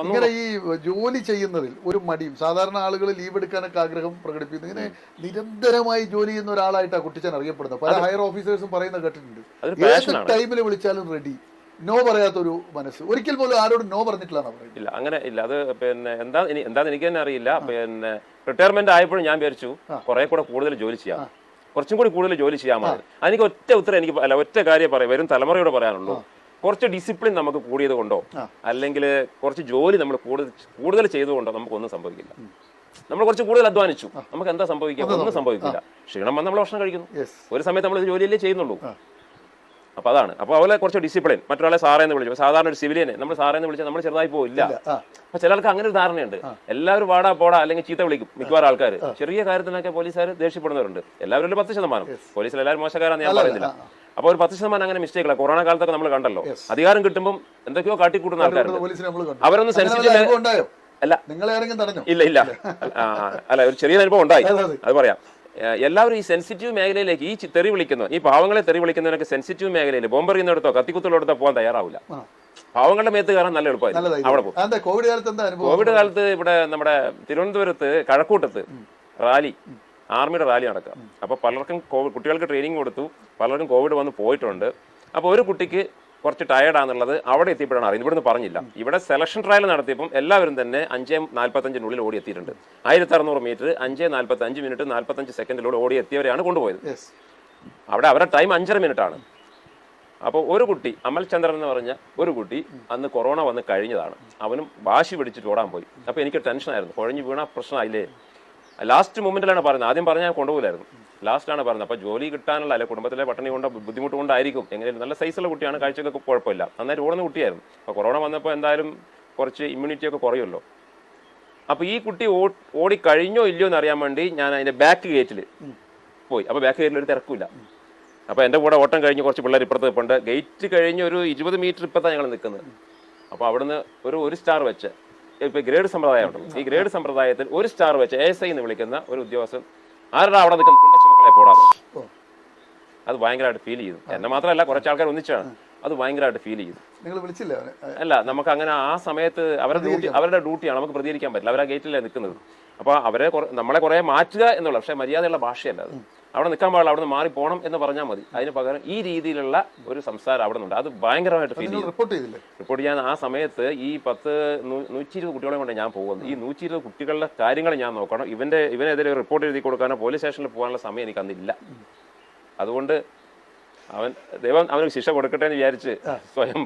ഇങ്ങനെ ഈ ജോലി ചെയ്യുന്നതിൽ ഒരു മടിയും സാധാരണ ആളുകൾ ലീവ് എടുക്കാനൊക്കെ ആഗ്രഹം പ്രകടിപ്പിക്കുന്നു. ഇങ്ങനെ നിരന്തരമായി ജോലി ചെയ്യുന്ന ഒരാളായിട്ടാണ് കുട്ടിച്ചാൻ അറിയപ്പെടുന്നത്. പല ഹയർ ഓഫീസേഴ്സും പറയുന്ന കേട്ടിട്ടുണ്ട്. ഏത് ടൈമിൽ വിളിച്ചാലും റെഡി നോ പറയാത്തൊരു മനസ്സ്. ഒരിക്കൽ പോലും ആരോടും നോ പറഞ്ഞിട്ടില്ല ഇല്ല അങ്ങനെ ഇല്ല. അത് പിന്നെ എന്താ എന്താന്ന് എനിക്ക് തന്നെ അറിയില്ല. പിന്നെ റിട്ടയർമെന്റ് ആയപ്പോഴും ഞാൻ വിചാരിച്ചു കുറെ കൂടെ കൂടുതൽ ജോലി ചെയ്യാം. കുറച്ചും കൂടി കൂടുതൽ ജോലി ചെയ്യാമോ അതിനൊക്കെ ഒറ്റ ഉത്തരം എനിക്ക് അല്ല ഒറ്റ കാര്യം പറയാം. വരും തലമുറയോട് പറയാനുള്ളൂ. കുറച്ച് ഡിസിപ്ലിൻ നമുക്ക് കൂടിയത് കൊണ്ടോ അല്ലെങ്കിൽ കുറച്ച് ജോലി നമ്മൾ കൂടുതൽ കൂടുതൽ ചെയ്തുകൊണ്ടോ നമുക്കൊന്നും സംഭവിക്കില്ല. നമ്മൾ കുറച്ച് കൂടുതൽ അധ്വാനിച്ചു. നമുക്ക് എന്താ സംഭവിക്കുക? ഒന്നും സംഭവിക്കില്ല. ക്ഷീണം വന്ന് നമ്മൾ ഭക്ഷണം കഴിക്കുന്നു. ഒരു സമയത്ത് നമ്മൾ ജോലിയല്ലേ ചെയ്യുന്നുള്ളൂ. അപ്പൊ അതാണ്. അപ്പൊ അവരെ കുറച്ച് ഡിസിപ്ലിൻ മറ്റൊരാളെ സാറേ എന്ന് വിളിച്ചു. സാധാരണ ഒരു സിവിലിയനെ നമ്മൾ സാറേ എന്ന് വിളിച്ചാൽ നമ്മൾ ചെറുതായി പോയില്ല ആ. അപ്പൊ ചിലർക്ക് അങ്ങനെ ഒരു ധാരണയുണ്ട്. എല്ലാവരും വാടാ പോടാ അല്ലെങ്കിൽ ചീത്ത വിളിക്കും. മിക്കവാറും ആൾക്കാർ ചെറിയ കാര്യത്തിനൊക്കെ പോലീസുകാർ ദേഷ്യപ്പെടുന്നവരുണ്ട്. എല്ലാവരും ഒരു പത്ത് ശതമാനം. പോലീസിൽ എല്ലാവരും മോശക്കാരാണെന്ന് ഞാൻ പറയുന്നില്ല. അപ്പൊ ഒരു പത്ത് ശതമാനം അങ്ങനെ മിസ്റ്റേക്ക് ഇല്ല കൊറോണ കാലത്തൊക്കെ നമ്മൾ കണ്ടല്ലോ. അധികാരം കിട്ടുമ്പോൾ എന്തൊക്കെയോ കാട്ടിക്കൂട്ടുന്ന ആൾക്കാരുണ്ട്. അവരൊന്ന് സെൻസിറ്റീവ് അല്ല. ഇല്ല ഇല്ല. അല്ല ഒരു ചെറിയ അനുഭവം ഉണ്ടായി. അതെ, പറയാം. എല്ലാവരും ഈ സെൻസിറ്റീവ് മേഖലയിലേക്ക് ഈ തെറി വിളിക്കുന്ന ഈ പാവങ്ങളെ തെറി വിളിക്കുന്നവരൊക്കെ സെൻസിറ്റീവ് മേഖലയിൽ ബോംബെറിയുന്നിടത്തോ കത്തിക്കുത്തുള്ളിടത്തോ പോകാൻ തയ്യാറാവില്ല പാവങ്ങളുടെ മേത്ത് കയറാൻ നല്ല എളുപ്പമായിരുന്നു. അവിടെ പോകും കോവിഡ് കാലത്ത് ഇവിടെ നമ്മുടെ തിരുവനന്തപുരത്ത് കഴക്കൂട്ടത്ത് റാലി. ആർമിയുടെ റാലി നടക്കുക അപ്പോൾ പലർക്കും കോവിഡ് കുട്ടികൾക്ക് ട്രെയിനിങ് കൊടുത്തു. പലർക്കും കോവിഡ് വന്ന് പോയിട്ടുണ്ട്. അപ്പോൾ ഒരു കുട്ടിക്ക് കുറച്ച് ടയർഡാന്നുള്ളത് അവിടെ എത്തിയപ്പോഴാണ് അറിയുന്നത്. ഇവിടുന്ന് പറഞ്ഞില്ല. ഇവിടെ സെലക്ഷൻ ട്രയൽ നടത്തിയപ്പം എല്ലാവരും തന്നെ അഞ്ചേ നാൽപ്പത്തഞ്ചിനുള്ളിൽ ഓടി എത്തിയിട്ടുണ്ട് ആയിരത്തി അറുന്നൂറ് മീറ്റർ അഞ്ചേ നാൽപ്പത്തി അഞ്ച് മിനിറ്റ് നാൽപ്പത്തഞ്ച് സെക്കൻഡിലൂടെ ഓടി എത്തിയവരെയാണ് കൊണ്ടുപോയത് അവിടെ അവരുടെ ടൈം അഞ്ചര മിനിറ്റ് ആണ്. അപ്പോൾ ഒരു കുട്ടി അമൽ ചന്ദ്രൻ എന്ന് പറഞ്ഞ ഒരു കുട്ടി അന്ന് കൊറോണ വന്ന് കഴിഞ്ഞതാണ്. അവനും വാശി പിടിച്ചിട്ട് ഓടാൻ പോയി. അപ്പോൾ എനിക്ക് ടെൻഷനായിരുന്നു കുഴഞ്ഞു വീണ പ്രശ്നമായില്ലേ? ലാസ്റ്റ് മൊമെന്റിലാണ് പറയുന്നത്. ആദ്യം പറഞ്ഞാൽ ഞാൻ കൊണ്ടുപോകില്ലായിരുന്നു. ലാസ്റ്റാണ് പറഞ്ഞത് അപ്പോൾ ജോലി കിട്ടാനുള്ള അല്ലെ കുടുംബത്തിലെ പട്ടണി കൊണ്ട് ബുദ്ധിമുട്ട് കൊണ്ടായിരിക്കും എങ്ങനെയും നല്ല സൈസുള്ള കുട്ടിയാണ്. കാഴ്ചക്കൊക്കെ കുഴപ്പമില്ല. നന്നായിട്ട് ഓടുന്ന കുട്ടിയായിരുന്നു. അപ്പോൾ കൊറോണ വന്നപ്പോൾ എന്തായാലും കുറച്ച് ഇമ്മ്യൂണിറ്റി ഒക്കെ കുറയുമല്ലോ. അപ്പോൾ ഈ കുട്ടി ഓടി കഴിഞ്ഞോ ഇല്ലയോ എന്ന് അറിയാൻ വേണ്ടി ഞാൻ അതിന്റെ ബാക്ക് ഗേറ്റിൽ പോയി. അപ്പോൾ ബാക്ക് ഗേറ്റിൽ ഒരു തിരക്കില്ല അപ്പോൾ എന്റെ കൂടെ ഓട്ടം കഴിഞ്ഞ് കുറച്ച് പിള്ളേർ ഇപ്പുറത്ത് നിൽപ്പുണ്ട് ഗേറ്റ് കഴിഞ്ഞ് ഒരു ഇരുപത് മീറ്റർ ഇപ്പത്താണ് ഞങ്ങൾ നിൽക്കുന്നത് അപ്പോൾ അവിടുന്ന് ഒരു ഒരു സ്റ്റാർ വെച്ച് ഇപ്പോൾ ഗ്രേഡ് സമ്പ്രദായം ഉണ്ടല്ലോ. ഈ ഗ്രേഡ് സമ്പ്രദായത്തിൽ ഒരു സ്റ്റാർ വെച്ച് എസ് ഐ എന്ന് വിളിക്കുന്ന ഒരു ഉദ്യോഗസ്ഥൻ ആരുടെ അവിടെ നിൽക്കുന്ന? മക്കളെ പോടാതെ ഓ അത് ഭയങ്കരമായിട്ട് ഫീൽ ചെയ്തു. എന്നെ മാത്രമല്ല കുറച്ച് ആൾക്കാർ ഒന്നിച്ചാണ്. അത് ഭയങ്കരമായിട്ട് ഫീൽ ചെയ്തു. നിങ്ങൾ വിളിച്ചില്ല അല്ല നമുക്ക് അങ്ങനെ ആ സമയത്ത് അവരുടെ ഡ്യൂട്ടി അവരുടെ ഡ്യൂട്ടിയാണ് നമുക്ക് പ്രതികരിക്കാൻ പറ്റില്ല. അവരാ ഗേറ്റിലാണ് നിൽക്കുന്നത്. അപ്പോൾ അവരെ നമ്മളെ കുറേ മാറ്റുക എന്നുള്ള പക്ഷേ മര്യാദയുള്ള ഭാഷയല്ല അത്. അവിടെ നിൽക്കാൻ പാടില്ല. അവിടെ നിന്ന് മാറി പോകണം എന്ന് പറഞ്ഞാൽ മതി. അതിന് പകരം ഈ രീതിയിലുള്ള ഒരു സംസാരം അവിടെ നിന്നുണ്ട്. അത് ഭയങ്കരമായിട്ട് ഫീൽ ചെയ്തു. റിപ്പോർട്ട് ചെയ്തില്ലേ? റിപ്പോർട്ട് ചെയ്യാൻ ആ സമയത്ത് ഈ പത്ത് നൂറ്റി ഇരുപത് കുട്ടികളെ കൊണ്ട് ഞാൻ പോകുന്നത്. ഈ നൂറ്റി ഇരുപത് കുട്ടികളുടെ കാര്യങ്ങൾ ഞാൻ നോക്കണം. ഇവന്റെ ഇവനെതിരെ റിപ്പോർട്ട് എഴുതി കൊടുക്കാനോ പോലീസ് സ്റ്റേഷനിൽ പോകാനുള്ള സമയം എനിക്ക് അന്നില്ല. അതുകൊണ്ട് അവൻ ദൈവം അവന് ശിക്ഷ കൊടുക്കട്ടെ എന്ന് വിചാരിച്ച് സ്വയം